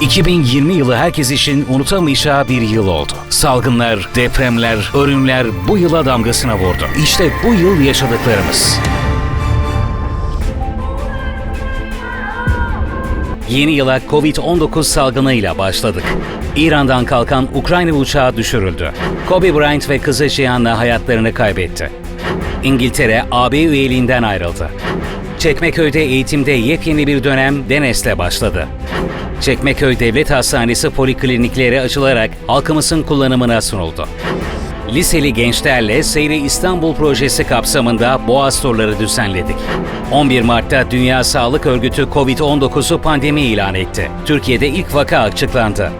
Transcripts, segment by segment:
2020 yılı herkes için unutamayacağı bir yıl oldu. Salgınlar, depremler, ölümler bu yıla damgasına vurdu. İşte bu yıl yaşadıklarımız. Yeni yıla Covid-19 salgınıyla başladık. İran'dan kalkan Ukrayna uçağı düşürüldü. Kobe Bryant ve kızı Gianna hayatlarını kaybetti. İngiltere AB üyeliğinden ayrıldı. Çekmeköy'de eğitimde yepyeni bir dönem Denes'le başladı. Çekmeköy Devlet Hastanesi poliklinikleri açılarak halkımızın kullanımına sunuldu. Liseli gençlerle Seyri İstanbul projesi kapsamında Boğaz turları düzenledik. 11 Mart'ta Dünya Sağlık Örgütü COVID-19'u pandemi ilan etti. Türkiye'de ilk vaka açıklandı.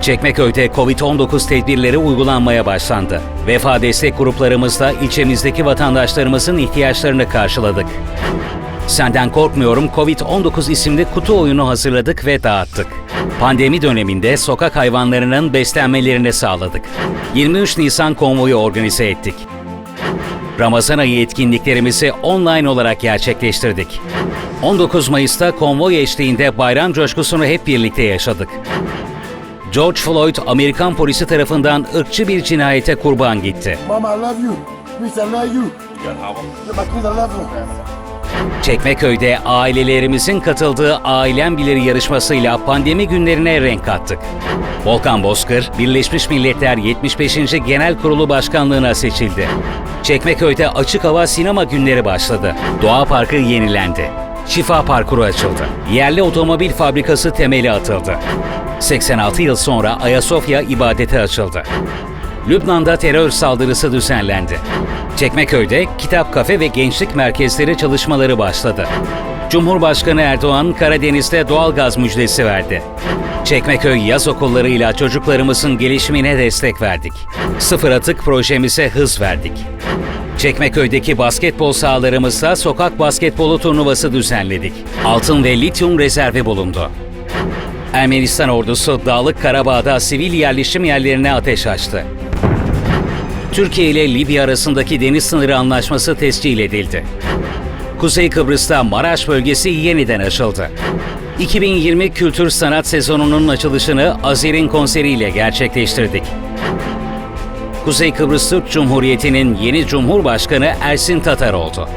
Çekmeköy'de COVID-19 tedbirleri uygulanmaya başlandı. Vefa destek gruplarımızla ilçemizdeki vatandaşlarımızın ihtiyaçlarını karşıladık. Senden Korkmuyorum Covid-19 isimli kutu oyunu hazırladık ve dağıttık. Pandemi döneminde sokak hayvanlarının beslenmelerini sağladık. 23 Nisan konvoyu organize ettik. Ramazan ayı etkinliklerimizi online olarak gerçekleştirdik. 19 Mayıs'ta konvoy eşliğinde bayram coşkusunu hep birlikte yaşadık. George Floyd, Amerikan polisi tarafından ırkçı bir cinayete kurban gitti. Mama, I love you. Chris, I love you. Yeah, but Chris, I love you. Çekmeköy'de ailelerimizin katıldığı Ailem Bilir yarışmasıyla pandemi günlerine renk kattık. Volkan Bozkır, Birleşmiş Milletler 75. Genel Kurulu Başkanlığına seçildi. Çekmeköy'de açık hava sinema günleri başladı. Doğa Parkı yenilendi. Şifa Parkuru açıldı. Yerli otomobil fabrikası temeli atıldı. 86 yıl sonra Ayasofya ibadete açıldı. Lübnan'da terör saldırısı düzenlendi. Çekmeköy'de kitap kafe ve gençlik merkezleri çalışmaları başladı. Cumhurbaşkanı Erdoğan Karadeniz'de doğalgaz müjdesi verdi. Çekmeköy yaz okullarıyla çocuklarımızın gelişimine destek verdik. Sıfır atık projemize hız verdik. Çekmeköy'deki basketbol sahalarımızda sokak basketbolu turnuvası düzenledik. Altın ve lityum rezervi bulundu. Ermenistan ordusu Dağlık Karabağ'da sivil yerleşim yerlerine ateş açtı. Türkiye ile Libya arasındaki deniz sınırı anlaşması tescil edildi. Kuzey Kıbrıs'ta Maraş bölgesi yeniden açıldı. 2020 Kültür Sanat Sezonu'nun açılışını Azer'in konseriyle gerçekleştirdik. Kuzey Kıbrıs Türk Cumhuriyeti'nin yeni Cumhurbaşkanı Ersin Tatar oldu.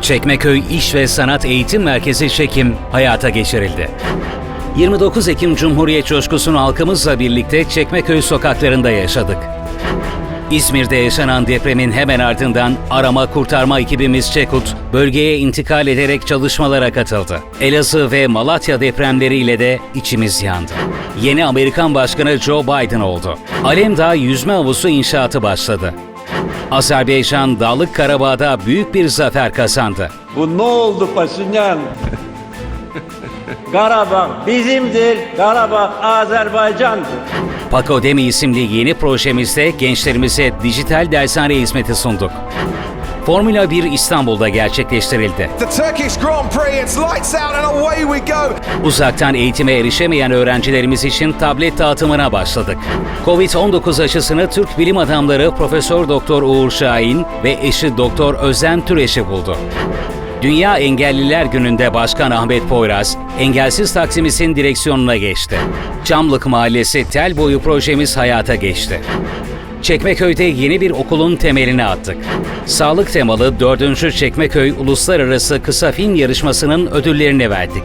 Çekmeköy İş ve Sanat Eğitim Merkezi çekim hayata geçirildi. 29 Ekim Cumhuriyet coşkusunu halkımızla birlikte Çekmeköy sokaklarında yaşadık. İzmir'de yaşanan depremin hemen ardından arama kurtarma ekibimiz Çekut bölgeye intikal ederek çalışmalara katıldı. Elazığ ve Malatya depremleriyle de içimiz yandı. Yeni Amerikan Başkanı Joe Biden oldu. Alemdağ yüzme havuzu inşaatı başladı. Azerbaycan Dağlık Karabağ'da büyük bir zafer kazandı. Bu ne oldu Paşinyan? Karabağ bizimdir, Karabağ Azerbaycan'dır. Pakodemi isimli yeni projemizde gençlerimize dijital dershane hizmeti sunduk. Formula 1 İstanbul'da gerçekleştirildi. Uzaktan eğitime erişemeyen öğrencilerimiz için tablet dağıtımına başladık. Covid-19 aşısını Türk bilim adamları Profesör Doktor Uğur Şahin ve eşi Doktor Özlem Türeş'i buldu. Dünya Engelliler Günü'nde Başkan Ahmet Poyraz, Engelsiz Taksimizin direksiyonuna geçti. Çamlık Mahallesi tel boyu projemiz hayata geçti. Çekmeköy'de yeni bir okulun temelini attık. Sağlık temalı 4. Çekmeköy Uluslararası Kısa Film Yarışması'nın ödüllerini verdik.